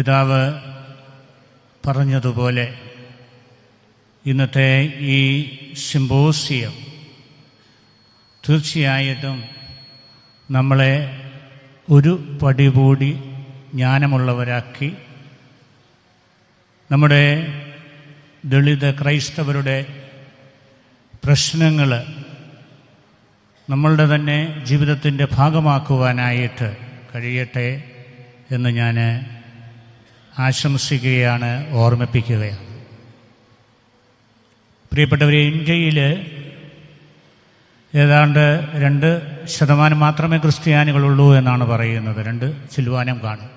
പിതാവ് പറഞ്ഞതുപോലെ ഇന്നത്തെ ഈ സിമ്പോസിയം തീർച്ചയായിട്ടും നമ്മളെ ഒരു പടി കൂടി ജ്ഞാനമുള്ളവരാക്കി നമ്മുടെ ദളിത് ക്രൈസ്തവരുടെ പ്രശ്നങ്ങൾ നമ്മളുടെ തന്നെ ജീവിതത്തിന്റെ ഭാഗമാക്കുവാനായിട്ട് കഴിയട്ടെ എന്ന് ഞാൻ ആശംസിക്കുകയാണ് ഓർമ്മിപ്പിക്കുകയാണ്. പ്രിയപ്പെട്ടവരെ ഇന്ത്യയിൽ ഏതാണ്ട് രണ്ട് ശതമാനം മാത്രമേ ക്രിസ്ത്യാനികളുള്ളൂ എന്നാണ് പറയുന്നത്. രണ്ട് ചിൽവാനം കാണും.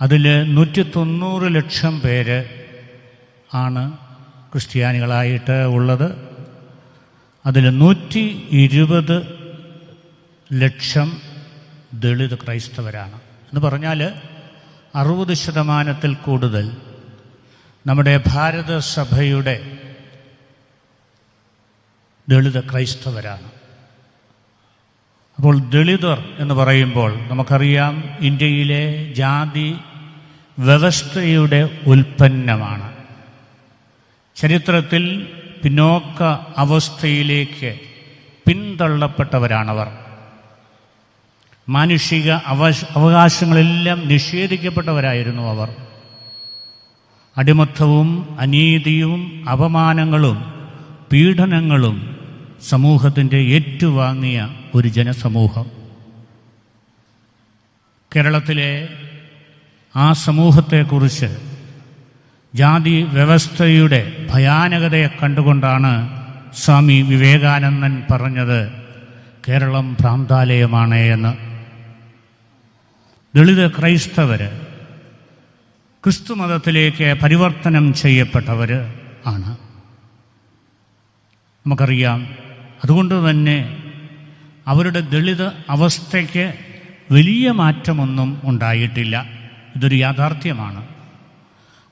അതിൽ നൂറ്റി തൊണ്ണൂറ് ലക്ഷം പേര് ആണ് ക്രിസ്ത്യാനികളായിട്ട് ഉള്ളത്. അതിൽ നൂറ്റി ഇരുപത് ലക്ഷം ദളിത് ക്രൈസ്തവരാണ്. എന്ന് പറഞ്ഞാൽ അറുപത് ശതമാനത്തിൽ കൂടുതൽ നമ്മുടെ ഭാരതസഭയുടെ ദളിത് ക്രൈസ്തവരാണ്. അപ്പോൾ ദളിതർ എന്ന് പറയുമ്പോൾ നമുക്കറിയാം ഇന്ത്യയിലെ ജാതി വ്യവസ്ഥയുടെ ഉൽപ്പന്നമാണ്. ചരിത്രത്തിൽ പിന്നോക്ക അവസ്ഥയിലേക്ക് പിന്തള്ളപ്പെട്ടവരാണവർ. മാനുഷിക അവശ അവകാശങ്ങളെല്ലാം നിഷേധിക്കപ്പെട്ടവരായിരുന്നു അവർ. അടിമത്തവും അനീതിയും അപമാനങ്ങളും പീഡനങ്ങളും സമൂഹത്തിന്റെ ഏറ്റുവാങ്ങിയ ഒരു ജനസമൂഹം. കേരളത്തിലെ ആ സമൂഹത്തെക്കുറിച്ച് ജാതി വ്യവസ്ഥയുടെ ഭയാനകതയെ കണ്ടുകൊണ്ടാണ് സ്വാമി വിവേകാനന്ദൻ പറഞ്ഞത് കേരളം ഭ്രാന്താലയമാണ് എന്ന്. ദളിത് ക്രൈസ്തവര് ക്രിസ്തുമതത്തിലേക്ക് പരിവർത്തനം ചെയ്യപ്പെട്ടവർ ആണ്. നമുക്കറിയാം അതുകൊണ്ട് തന്നെ അവരുടെ ദളിത് അവസ്ഥയ്ക്ക് വലിയ മാറ്റമൊന്നും ഉണ്ടായിട്ടില്ല. ഇതൊരു യാഥാർത്ഥ്യമാണ്.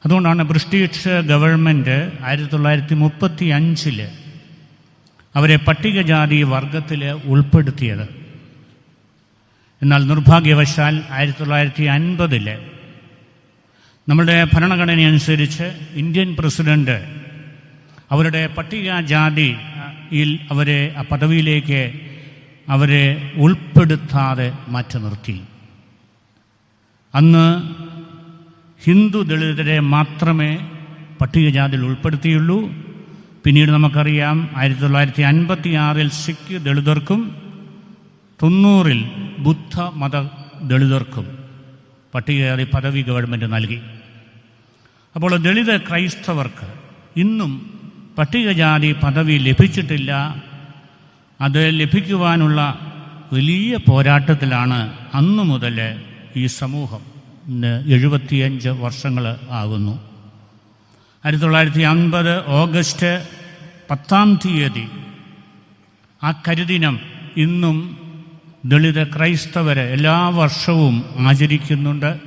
അതുകൊണ്ടാണ് ബ്രിട്ടീഷ് ഗവൺമെന്റ് ആയിരത്തി തൊള്ളായിരത്തി മുപ്പത്തി അഞ്ചിൽ അവരെ പട്ടികജാതി വർഗത്തിൽ ഉൾപ്പെടുത്തിയത്. എന്നാൽ നിർഭാഗ്യവശാൽ ആയിരത്തി തൊള്ളായിരത്തി അൻപതിൽ നമ്മുടെ ഭരണഘടനയനുസരിച്ച് ഇന്ത്യൻ പ്രസിഡന്റ് അവരുടെ പട്ടികജാതിയിൽ അവരെ ആ പദവിയിലേക്ക് അവരെ ഉൾപ്പെടുത്താതെ മാറ്റി നിർത്തി. അന്ന് ഹിന്ദു ദളിതരെ മാത്രമേ പട്ടികജാതിയിൽ ഉൾപ്പെടുത്തിയുള്ളൂ. പിന്നീട് നമുക്കറിയാം ആയിരത്തി തൊള്ളായിരത്തി അൻപത്തി ആറിൽ സിഖ് ദളിതർക്കും തൊണ്ണൂറിൽ ബുദ്ധ മത ദളിതർക്കും പട്ടികജാതി പദവി ഗവൺമെന്റ് നൽകി. അപ്പോൾ ദളിത് ക്രൈസ്തവർക്ക് ഇന്നും പട്ടികജാതി പദവി ലഭിച്ചിട്ടില്ല. അത് ലഭിക്കുവാനുള്ള വലിയ പോരാട്ടത്തിലാണ് അന്നു മുതൽ ഈ സമൂഹം എഴുപത്തിയഞ്ച് വർഷങ്ങൾ ആകുന്നു. ആയിരത്തി തൊള്ളായിരത്തി അൻപത് ഓഗസ്റ്റ് പത്താം തീയതി ആ കരിദിനം ഇന്നും ദളിത് ക്രൈസ്തവരെ എല്ലാ വർഷവും ആചരിക്കുന്നുണ്ട്.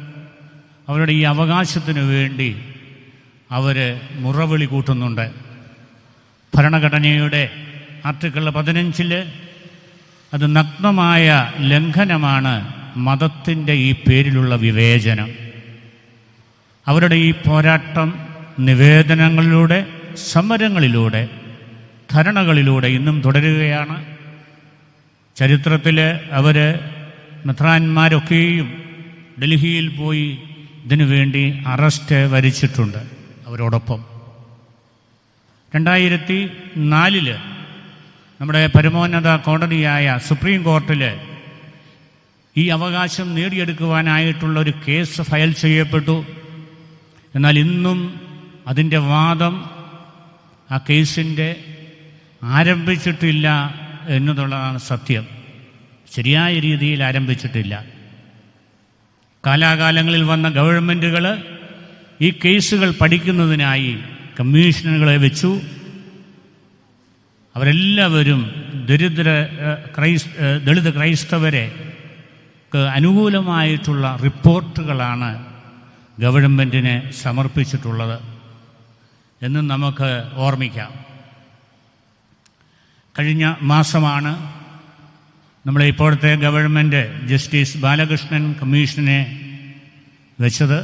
അവരുടെ ഈ അവകാശത്തിനു വേണ്ടി അവർ മുറവിളി കൂട്ടുന്നുണ്ട്. ഭരണഘടനയുടെ ആർട്ടിക്കിൾ പതിനഞ്ചിൽ അത് നഗ്നമായ ലംഘനമാണ് മതത്തിന്റെ ഈ പേരിലുള്ള വിവേചനം. അവരുടെ ഈ പോരാട്ടം നിവേദനങ്ങളിലൂടെ സമരങ്ങളിലൂടെ ധരണകളിലൂടെ ഇന്നും തുടരുകയാണ്. ചരിത്രത്തിൽ അവർ മെത്രാന്മാരൊക്കെയും ഡൽഹിയിൽ പോയി ഇതിനു വേണ്ടി അറസ്റ്റ് വരിച്ചിട്ടുണ്ട് അവരോടൊപ്പം. രണ്ടായിരത്തി നാലിൽ നമ്മുടെ പരമോന്നത കോടതിയായ സുപ്രീം കോർട്ടിൽ ഈ അവകാശം നേടിയെടുക്കുവാനായിട്ടുള്ള ഒരു കേസ് ഫയൽ ചെയ്യപ്പെട്ടു. എന്നാൽ ഇന്നും അതിന്റെ വാദം ആ കേസിന്റെ ആരംഭിച്ചിട്ടില്ല എന്നതുള്ളതാണ് സത്യം. ശരിയായ രീതിയിൽ ആരംഭിച്ചിട്ടില്ല. കാലാകാലങ്ങളിൽ വന്ന ഗവൺമെന്റുകൾ ഈ കേസുകൾ പഠിക്കുന്നതിനായി കമ്മീഷനുകളെ വെച്ചു. അവരെല്ലാവരും ദരിദ്ര ക്രൈസ് ദളിത് ക്രൈസ്തവരെ അനുകൂലമായിട്ടുള്ള റിപ്പോർട്ടുകളാണ് ഗവൺമെന്റിന് സമർപ്പിച്ചിട്ടുള്ളത് എന്ന് നമുക്ക് ഓർമ്മിക്കാം. കഴിഞ്ഞ മാസമാണ് നമ്മുടെ ഇപ്പോഴത്തെ ഗവൺമെന്റ് ജസ്റ്റിസ് ബാലകൃഷ്ണൻ കമ്മീഷനെ വെച്ചത്.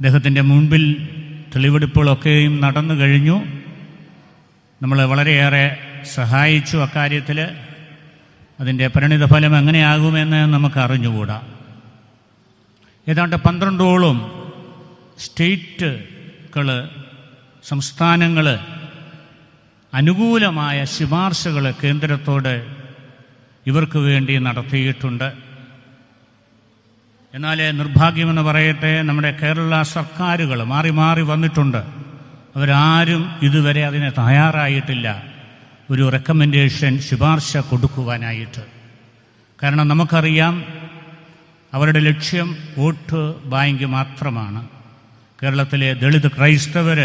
അദ്ദേഹത്തിന്റെ മുൻപിൽ തെളിവെടുപ്പുകളൊക്കെയും നടന്നു കഴിഞ്ഞു. നമ്മളെ വളരെയേറെ സഹായിച്ചു അക്കാര്യത്തിൽ അതിന്റെ പരിണിതഫലം എങ്ങനെയാകുമെന്ന് നമുക്ക് അറിഞ്ഞുകൂടാ ഏതാണ്ട് പന്ത്രണ്ടോളം സ്റ്റേറ്റുകൾ സംസ്ഥാനങ്ങൾ അനുകൂലമായ ശുപാർശകൾ കേന്ദ്രത്തോട് ഇവർക്ക് വേണ്ടി നടത്തിയിട്ടുണ്ട്. എന്നാൽ നിർഭാഗ്യമെന്ന് പറയട്ടെ നമ്മുടെ കേരള സർക്കാരുകൾ മാറി മാറി വന്നിട്ടുണ്ട്. അവരാരും ഇതുവരെ അതിന് തയ്യാറായിട്ടില്ല. ഒരു റെക്കമെൻഡേഷൻ ശുപാർശ കൊടുക്കുവാനായിട്ട്. കാരണം നമുക്കറിയാം അവരുടെ ലക്ഷ്യം വോട്ട് ബാങ്ക് മാത്രമാണ്. കേരളത്തിലെ ദളിത് ക്രൈസ്തവർ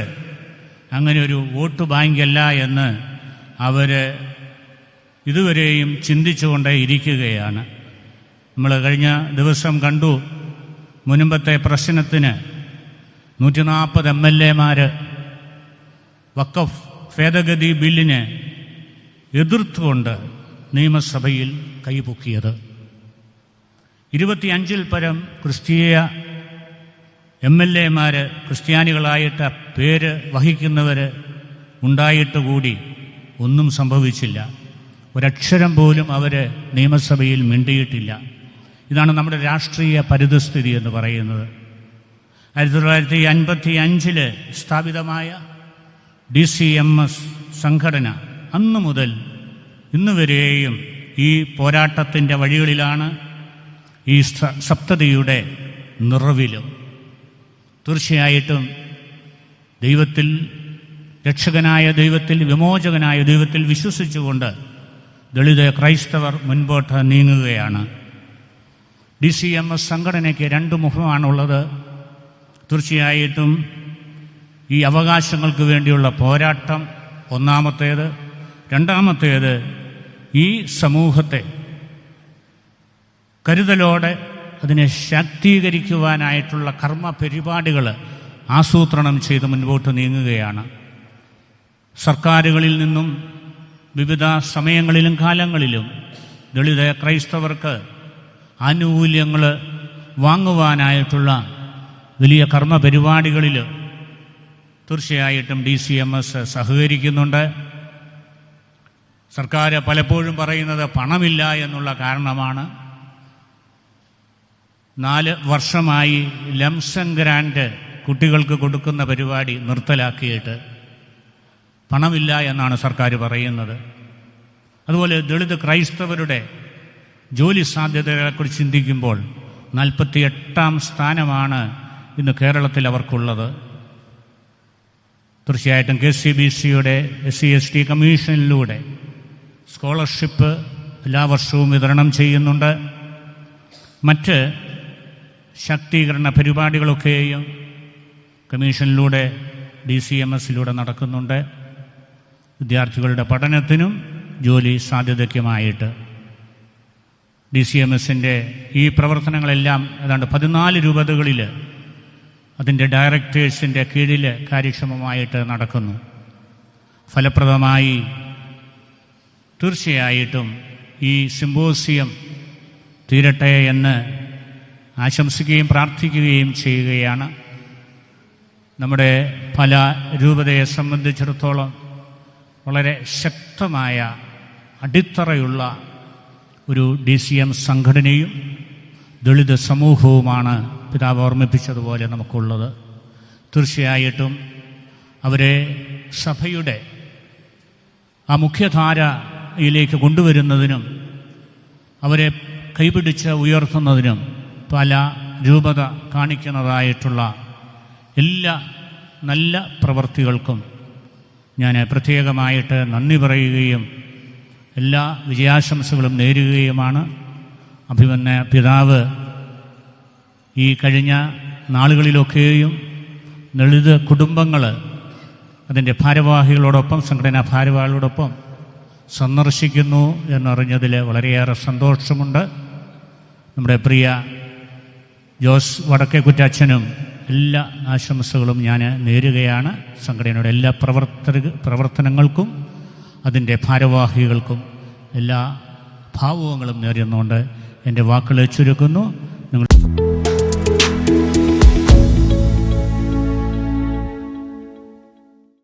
അങ്ങനെ ഒരു വോട്ട് ബാങ്കല്ല എന്ന് അവർ ഇതുവരെയും ചിന്തിച്ചുകൊണ്ടേ ഇരിക്കുകയാണ്. നമ്മൾ കഴിഞ്ഞ ദിവസം കണ്ടു മുൻപത്തെ പ്രശ്നത്തിന് നൂറ്റി നാൽപ്പത് എം എൽ എമാർ വക്കഫ് ഭേദഗതി ബില്ലിനെ എതിർത്തുകൊണ്ട് നിയമസഭയിൽ കൈപൊക്കിയത്. ഇരുപത്തിയഞ്ചിൽ പരം ക്രിസ്തീയ എം എൽ എമാർ ക്രിസ്ത്യാനികളായിട്ട് പേര് വഹിക്കുന്നവർ ഉണ്ടായിട്ട് കൂടി ഒന്നും സംഭവിച്ചില്ല. ഒരക്ഷരം പോലും അവർ നിയമസഭയിൽ മിണ്ടിയിട്ടില്ല. ഇതാണ് നമ്മുടെ രാഷ്ട്രീയ പരിതസ്ഥിതി എന്ന് പറയുന്നത്. ആയിരത്തി തൊള്ളായിരത്തി അൻപത്തി അഞ്ചിൽ സ്ഥാപിതമായ ഡി സി എം എസ് സംഘടന അന്നു മുതൽ ഇന്ന് വരെയും ഈ പോരാട്ടത്തിന്റെ വഴികളിലാണ് ഈ സപ്തതിയുടെ നിറവിലും. തീർച്ചയായിട്ടും ദൈവത്തിൽ രക്ഷകനായ ദൈവത്തിൽ വിമോചകനായ ദൈവത്തിൽ വിശ്വസിച്ചുകൊണ്ട് ദളിത് ക്രൈസ്തവർ മുൻപോട്ട് നീങ്ങുകയാണ്. ഡി സി എം എസ് സംഘടനയ്ക്ക് രണ്ട് മുഖമാണുള്ളത്. തീർച്ചയായിട്ടും ഈ അവകാശങ്ങൾക്ക് വേണ്ടിയുള്ള പോരാട്ടം ഒന്നാമത്തേത്. രണ്ടാമത്തേത് ഈ സമൂഹത്തെ കരുതലോടെ അതിനെ ശാക്തീകരിക്കുവാനായിട്ടുള്ള കർമ്മ പരിപാടികൾ ആസൂത്രണം ചെയ്ത് മുൻപോട്ട് നീങ്ങുകയാണ്. സർക്കാരുകളിൽ നിന്നും വിവിധ സമയങ്ങളിലും കാലങ്ങളിലും ദളിത ക്രൈസ്തവർക്ക് ആനുകൂല്യങ്ങൾ വാങ്ങുവാനായിട്ടുള്ള വലിയ കർമ്മ പരിപാടികളിൽ തീർച്ചയായിട്ടും ഡി സി എം എസ് സഹകരിക്കുന്നുണ്ട്. സർക്കാർ പലപ്പോഴും പറയുന്നത് പണമില്ല എന്നുള്ള കാരണമാണ്. നാല് വർഷമായി ലംസൻ ഗ്രാൻഡ് കുട്ടികൾക്ക് കൊടുക്കുന്ന പരിപാടി നിർത്തലാക്കിയിട്ട് പണമില്ല എന്നാണ് സർക്കാർ പറയുന്നത്. അതുപോലെ ദളിത് ക്രൈസ്തവരുടെ ജോലി സാധ്യതകളെക്കുറിച്ച് ചിന്തിക്കുമ്പോൾ നാൽപ്പത്തി എട്ടാം സ്ഥാനമാണ് ഇന്ന് കേരളത്തിൽ അവർക്കുള്ളത്. തീർച്ചയായിട്ടും കെ സി ബി സിയുടെ എസ് സി എസ് ടി കമ്മീഷനിലൂടെ സ്കോളർഷിപ്പ് എല്ലാ വർഷവും വിതരണം ചെയ്യുന്നുണ്ട്. മറ്റ് ശാക്തീകരണ പരിപാടികളൊക്കെയും കമ്മീഷനിലൂടെ ഡി സി എം എസിലൂടെ നടക്കുന്നുണ്ട്. വിദ്യാർത്ഥികളുടെ പഠനത്തിനും ജോലി സാധ്യതയ്ക്കുമായിട്ട്. ഡി സി എം എസിന്റെ ഈ പ്രവർത്തനങ്ങളെല്ലാം ഏതാണ്ട് പതിനാല് രൂപതകളിൽ അതിന്റെ ഡയറക്ടേഴ്സിന്റെ കീഴിൽ കാര്യക്ഷമമായിട്ട് നടക്കുന്നു. ഫലപ്രദമായി തീർച്ചയായിട്ടും ഈ സിമ്പോസിയം തീരട്ടെ എന്ന് ആശംസിക്കുകയും പ്രാർത്ഥിക്കുകയും ചെയ്യുകയാണ്. നമ്മുടെ പല രൂപതയെ സംബന്ധിച്ചിടത്തോളം വളരെ ശക്തമായ അടിത്തറയുള്ള ഒരു ഡി സി എം സംഘടനയും ദളിത് സമൂഹവുമാണ് പിതാവ് ഓർമ്മിപ്പിച്ചതുപോലെ നമുക്കുള്ളത്. തീർച്ചയായിട്ടും അവരെ സഭയുടെ ആ മുഖ്യധാരയിലേക്ക് കൊണ്ടുവരുന്നതിനും അവരെ കൈപിടിച്ച് ഉയർത്തുന്നതിനും പല രൂപത കാണിക്കുന്നതായിട്ടുള്ള എല്ലാ നല്ല പ്രവൃത്തികൾക്കും ഞാൻ പ്രത്യേകമായിട്ട് നന്ദി പറയുകയും എല്ലാ വിജയാശംസകളും നേരുകയുമാണ്. അഭിമന്യ പിതാവ് ഈ കഴിഞ്ഞ നാളുകളിലൊക്കെയും ദളിത് കുടുംബങ്ങൾ അതിന്റെ ഭാരവാഹികളോടൊപ്പം സംഘടനാ ഭാരവാഹികളോടൊപ്പം സന്ദർശിക്കുന്നു എന്നറിഞ്ഞതിൽ വളരെയേറെ സന്തോഷമുണ്ട്. നമ്മുടെ പ്രിയ ജോസ് വടക്കേക്കുറ്റച്ഛനും എല്ലാ ആശംസകളും ഞാൻ നേരുകയാണ്. സംഘടനയുടെ എല്ലാ പ്രവർത്തക പ്രവർത്തനങ്ങൾക്കും അതിന്റെ ഭാരവാഹികൾക്കും എല്ലാ ഭാവങ്ങളും നേരുന്നുകൊണ്ട് എന്റെ വാക്കുകൾ ചുരുക്കുന്നു.